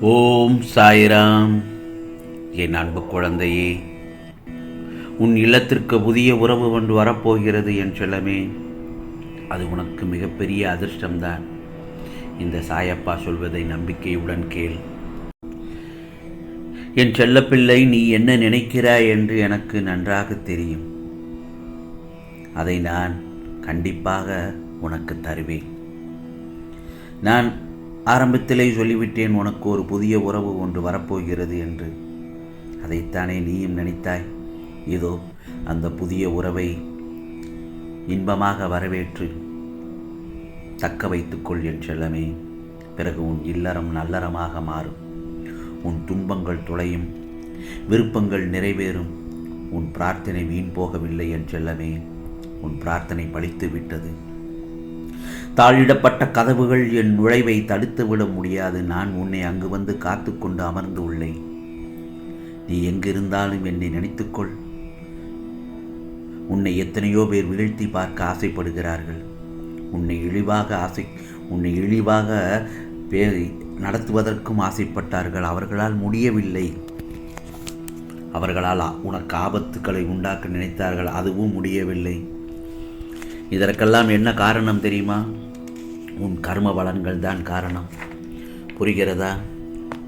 ஓம் சாய்ராம். என் அன்பு குழந்தையே உன் இல்லத்திற்கு புதிய உறவு ஒன்று வரப்போகிறது என் செல்லமே. அது உனக்கு மிகப்பெரிய அதிர்ஷ்டம்தான். இந்த சாயப்பா சொல்வதை நம்பிக்கையுடன் கேள். என் செல்லப்பிள்ளை நீ என்ன நினைக்கிறாய் என்று எனக்கு நன்றாக தெரியும். அதை நான் கண்டிப்பாக உனக்கு தருவேன். நான் ஆரம்பத்திலே சொல்லிவிட்டேன் உனக்கு ஒரு புதிய உறவு ஒன்று வரப்போகிறது என்று. அதைத்தானே நீயும் நினைத்தாய்? இதோ அந்த புதிய உறவை இன்பமாக வரவேற்று தக்க வைத்துக்கொள் என் செல்லமே. பிறகு உன் இல்லறம் நல்லறமாக மாறும். உன் துன்பங்கள் துளையும் விருப்பங்கள் நிறைவேறும். உன் பிரார்த்தனை வீண் போகவில்லை என் செல்லமே. உன் பிரார்த்தனை பழித்து விட்டது தாழிடப்பட்ட கதவுகள் என் நுழைவை தடுத்து விட முடியாது. நான் உன்னை அங்கு வந்து காத்து கொண்டு அமர்ந்து உள்ளேன் நீ எங்கிருந்தாலும் என்னை நினைத்துக்கொள். உன்னை எத்தனையோ பேர் வீழ்த்தி பார்க்க ஆசைப்படுகிறார்கள். உன்னை இழிவாக ஆசை உன்னை இழிவாக பே நடத்துவதற்கும் ஆசைப்பட்டார்கள். அவர்களால் முடியவில்லை. அவர்களால் உனக்கு ஆபத்துக்களை உண்டாக்க நினைத்தார்கள். அதுவும் முடியவில்லை. இதற்கெல்லாம் என்ன காரணம் தெரியுமா? உன் கர்ம பலன்கள் தான் காரணம். புரிகிறதா?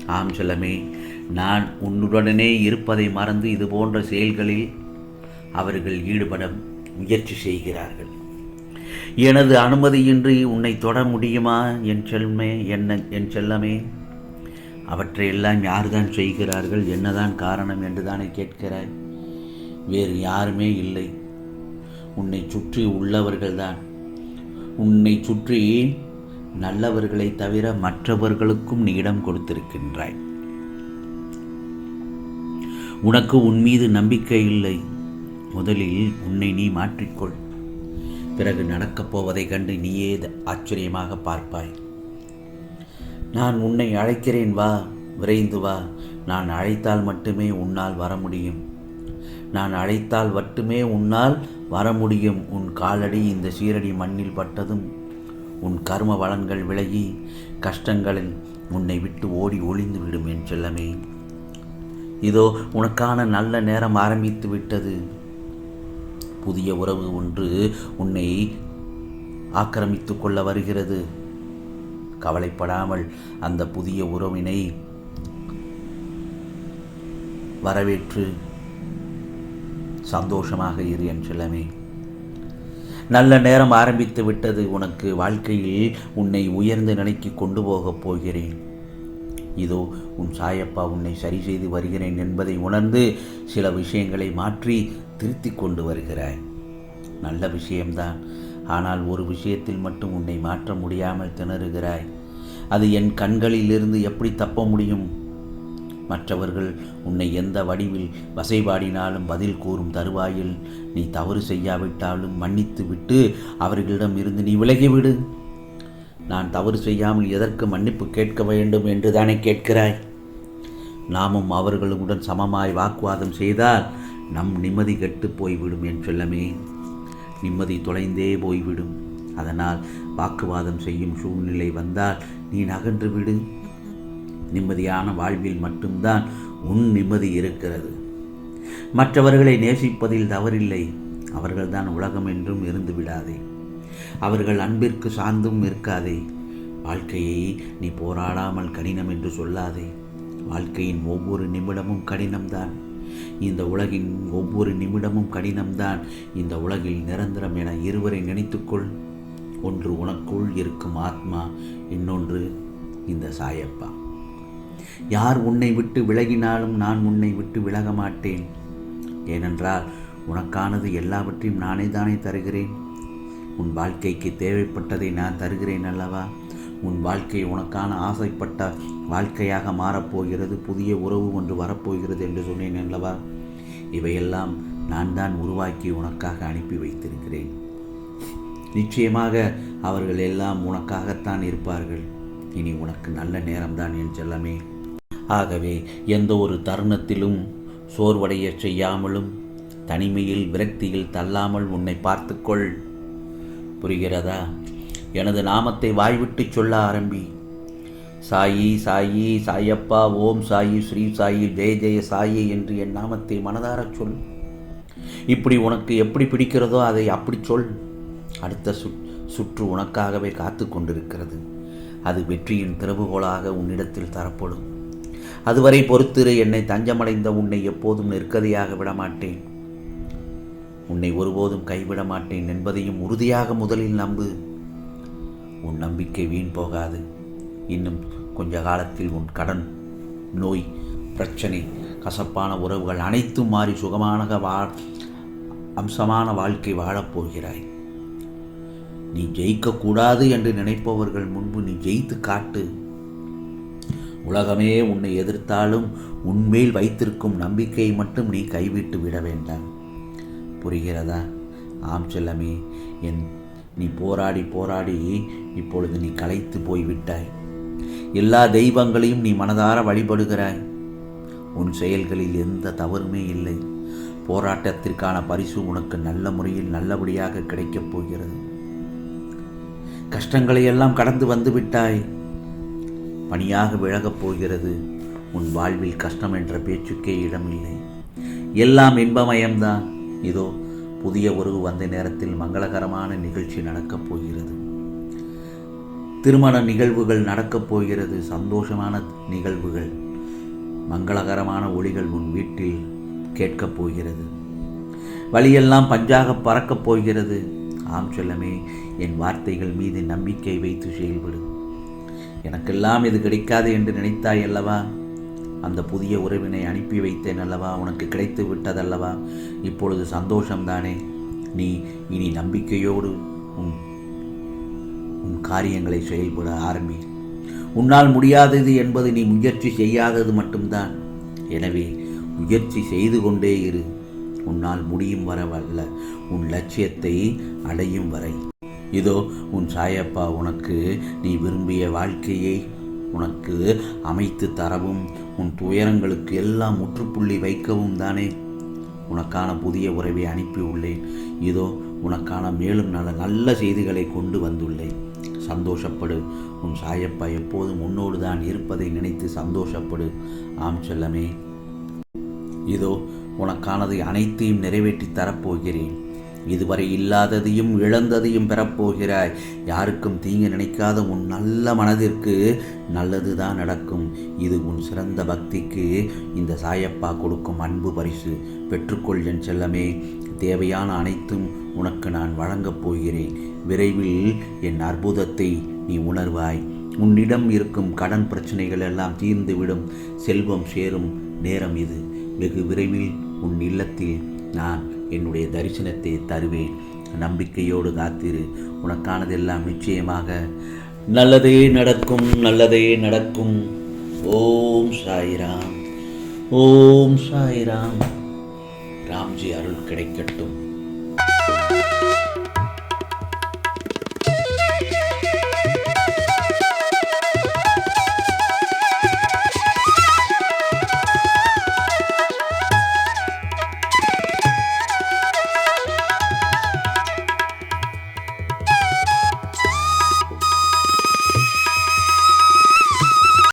ஆம் செல்லமே நான் உன்னுடனே இருப்பதை மறந்து இது போன்ற செயல்களில் அவர்கள் ஈடுபட முயற்சி செய்கிறார்கள். எனது அனுமதியின்றி உன்னை தொட முடியுமா என் செல்மே என்ன என் செல்லமே? அவற்றையெல்லாம் யார்தான் செய்கிறார்கள்? என்னதான் காரணம் என்று தானே கேட்கிறாய். வேறு யாருமே இல்லை. உன்னை சுற்றி உள்ளவர்கள்தான். உன்னை சுற்றி நல்லவர்களை தவிர மற்றவர்களுக்கும் நீ இடம் கொடுத்திருக்கின்றாய். உனக்கு உன் மீது நம்பிக்கை இல்லை. முதலில் உன்னை நீ மாற்றிக்கொள். பிறகு நடக்கப் போவதை கண்டு நீயே ஆச்சரியமாக பார்ப்பாய். நான் உன்னை அழைக்கிறேன் வா விரைந்து வா. நான் அழைத்தால் மட்டுமே உன்னால் வர முடியும். நான் அழைத்தால் மட்டுமே உன்னால் வர முடியும் உன் காலடி இந்த சீரடி மண்ணில் பட்டதும் உன் கர்ம வளன்கள் விலகி கஷ்டங்களில் உன்னை விட்டு ஓடி ஒளிந்து விடும் என் செல்லமே. இதோ உனக்கான நல்ல நேரம் ஆரம்பித்து விட்டது. புதிய உறவு ஒன்று உன்னை ஆக்கிரமித்து கொள்ள வருகிறது. கவலைப்படாமல் அந்த புதிய உறவினை வரவேற்று சந்தோஷமாக இரு என் செல்லமே. நல்ல நேரம் ஆரம்பித்து விட்டது உனக்கு வாழ்க்கையில் உன்னை உயர்ந்த நிலைக்கு கொண்டு போகப் போகிறேன். இதோ உன் சாயப்பா உன்னை சரி செய்து வருகிறேன் என்பதை உணர்ந்து சில விஷயங்களை மாற்றி திருத்தி கொண்டு வருகிறாய். நல்ல விஷயம்தான். ஆனால் ஒரு விஷயத்தில் மட்டும் உன்னை மாற்ற முடியாமல் திணறுகிறாய். அது என் கண்களிலிருந்து எப்படி தப்ப முடியும்? மற்றவர்கள் உன்னை எந்த வடிவில் வசைபாடினாலும் பதில் கூறும் தருவாயில் நீ தவறு செய்யாவிட்டாலும் மன்னித்து விட்டு அவர்களிடம் இருந்து நீ விலகிவிடு. நான் தவறு செய்யாமல் எதற்கு மன்னிப்பு கேட்க வேண்டும் என்று தானே கேட்கிறாய்? நாமும் அவர்களுடன் சமமாய் வாக்குவாதம் செய்தால் நம் நிம்மதி கெட்டு போய்விடும் என் சொல்லமே. நிம்மதி தொலைந்தே போய்விடும். அதனால் வாக்குவாதம் செய்யும் சூழ்நிலை வந்தால் நீ நகன்று விடு. நிம்மதியான வாழ்வில் மட்டும்தான் உன் நிம்மதி இருக்கிறது. மற்றவர்களை நேசிப்பதில் தவறில்லை. அவர்கள்தான் உலகம் என்றும் இருந்து விடாதே. அவர்கள் அன்பிற்கு சார்ந்தும் இருக்காதே வாழ்க்கையை நீ போராடாமல் கடினம் என்று சொல்லாதே. வாழ்க்கையின் ஒவ்வொரு நிமிடமும் கடினம்தான். இந்த உலகின் ஒவ்வொரு நிமிடமும் கடினம்தான். இந்த உலகில் நிரந்தரம் என இருவரை நினைத்துக்கொள். ஒன்று உனக்குள் இருக்கும் ஆத்மா இன்னொன்று இந்த சாயப்பா. யார் உன்னை விட்டு விலகினாலும் நான் உன்னை விட்டு விலக மாட்டேன். ஏனென்றால் உனக்கானது எல்லாவற்றையும் நானே தானே தருகிறேன். உன் வாழ்க்கைக்கு தேவைப்பட்டதை நான் தருகிறேன் அல்லவா? உன் வாழ்க்கை உனக்கான ஆசைப்பட்ட வாழ்க்கையாக மாறப்போகிறது புதிய உறவு ஒன்று வரப்போகிறது என்று சொன்னேன் அல்லவா? இவையெல்லாம் நான் தான் உருவாக்கி உனக்காக அனுப்பி வைத்திருக்கிறேன். நிச்சயமாக அவர்கள் எல்லாம் உனக்காகத்தான் இருப்பார்கள். இனி உனக்கு நல்ல நேரம்தான் என் செல்லமே. ஆகவே எந்த ஒரு தருணத்திலும் சோர்வடைய செய்யாமலும் தனிமையில் விரக்தியில் தள்ளாமல் உன்னை பார்த்துக்கொள். புரிகிறதா? எனது நாமத்தை வாய்விட்டு சொல்ல ஆரம்பி. சாயி சாயி சாயப்பா ஓம் சாயி ஸ்ரீ சாயி ஜெய ஜெய சாயி என்று என் நாமத்தை மனதாரச் சொல். இப்படி உனக்கு எப்படி பிடிக்கிறதோ அதை அப்படி சொல். அடுத்த சுற்று உனக்காகவே காத்து கொண்டிருக்கிறது. அது வெற்றியின் திறவுகோலாக உன்னிடத்தில் தரப்படும். அதுவரை பொறுத்திரு என்னை தஞ்சமடைந்த உன்னை எப்போதும் நெருக்கதியாக விடமாட்டேன். உன்னை ஒருபோதும் கைவிட மாட்டேன் என்பதையும் உறுதியாக முதலில் நம்பு. உன் நம்பிக்கை வீண் போகாது. இன்னும் கொஞ்ச காலத்தில் உன் கடன் நோய் பிரச்சனை கசப்பான உறவுகள் அனைத்தும் மாறி சுகமான வா அம்சமான வாழ்க்கை வாழப்போகிறாய். நீ ஜெயிக்கக்கூடாது என்று நினைப்பவர்கள் முன்பு நீ ஜெயித்து காட்டு. உலகமே உன்னை எதிர்த்தாலும் உன்மேல் வைத்திருக்கும் நம்பிக்கையை மட்டும் நீ கைவிட்டு விட வேண்டாம். புரிகிறதா? ஆம் செல்லமே என் நீ போராடி போராடி இப்பொழுது நீ களைத்து போய்விட்டாய் எல்லா தெய்வங்களையும் நீ மனதார வழிபடுகிறாய். உன் செயல்களில் எந்த தவறுமே இல்லை. போராட்டத்திற்கான பரிசு உனக்கு நல்ல முறையில் நல்லபடியாக கிடைக்கப் போகிறது. கஷ்டங்களை எல்லாம் கடந்து வந்து விட்டாய். பணியாக விலகப் போகிறது உன் வாழ்வில் கஷ்டம் என்ற பேச்சுக்கே இடமில்லை. எல்லாம் இன்பமயம்தான். இதோ புதிய உறவு வந்த நேரத்தில் மங்களகரமான நிகழ்ச்சி நடக்கப் போகிறது. திருமண நிகழ்வுகள் நடக்கப் போகிறது. சந்தோஷமான நிகழ்வுகள். மங்களகரமான ஒளிகள் உன் வீட்டில் கேட்கப் போகிறது. வழியெல்லாம் பஞ்சாக பறக்கப் போகிறது. ஆம் செல்லமே என் வார்த்தைகள் மீது நம்பிக்கை வைத்து செயல்படு. எனக்கெல்லாம் இது கிடைக்காது என்று நினைத்தாய் அல்லவா? அந்த புதிய உறவினை அனுப்பி வைத்தேன் அல்லவா? உனக்கு கிடைத்து விட்டதல்லவா இப்பொழுது சந்தோஷம்தானே. நீ இனி நம்பிக்கையோடு உன் உன் காரியங்களை செயல்பட ஆரம்பி. உன்னால் முடியாதது என்பது நீ முயற்சி செய்யாதது மட்டும்தான். எனவே முயற்சி செய்து கொண்டே இரு. உன்னால் முடியும் வரவல்ல உன் லட்சியத்தை அடையும் வரை. இதோ உன் சாயப்பா உனக்கு நீ விரும்பிய வாழ்க்கையை உனக்கு அமைத்து தரவும் உன் துயரங்களுக்கு எல்லாம் முற்றுப்புள்ளி வைக்கவும் தானே. உனக்கான புதிய உறவை அனுப்பியுள்ளேன். இதோ உனக்கான மேலும் நல்ல நல்ல செய்திகளை கொண்டு வந்துள்ளேன். சந்தோஷப்படு. உன் சாயப்பா எப்போதும் உன்னோடு தான் இருப்பதை நினைத்து சந்தோஷப்படு. ஆம் செல்லமே. இதோ உனக்கானது அனைத்தையும் நிறைவேற்றி தரப்போகிறேன். இதுவரை இல்லாததையும் இழந்ததையும் பெறப்போகிறாய். யாருக்கும் தீங்கு நினைக்காத உன் நல்ல மனதிற்கு நல்லது தான் நடக்கும். இது உன் சிறந்த பக்திக்கு இந்த சாயப்பா கொடுக்கும் அன்பு பரிசு. பெற்றுக்கொள் என் செல்லமே தேவையான அனைத்தும் உனக்கு நான் வழங்கப் போகிறேன். விரைவில் என் அற்புதத்தை நீ உணர்வாய். உன்னிடம் இருக்கும் கடன் பிரச்சனைகள் எல்லாம் தீர்ந்துவிடும். செல்வம் சேரும் நேரம் இது. வெகு விரைவில் உன் இல்லத்தில் நான் என்னுடைய தரிசனத்தை தருவேன். நம்பிக்கையோடு காத்திரு. உனக்கானதெல்லாம் நிச்சயமாக நல்லதே நடக்கும் நல்லதே நடக்கும். ஓம் சாய்ராம். ஓம் சாய்ராம். ராம்ஜி அருள் கிடைக்கட்டும்.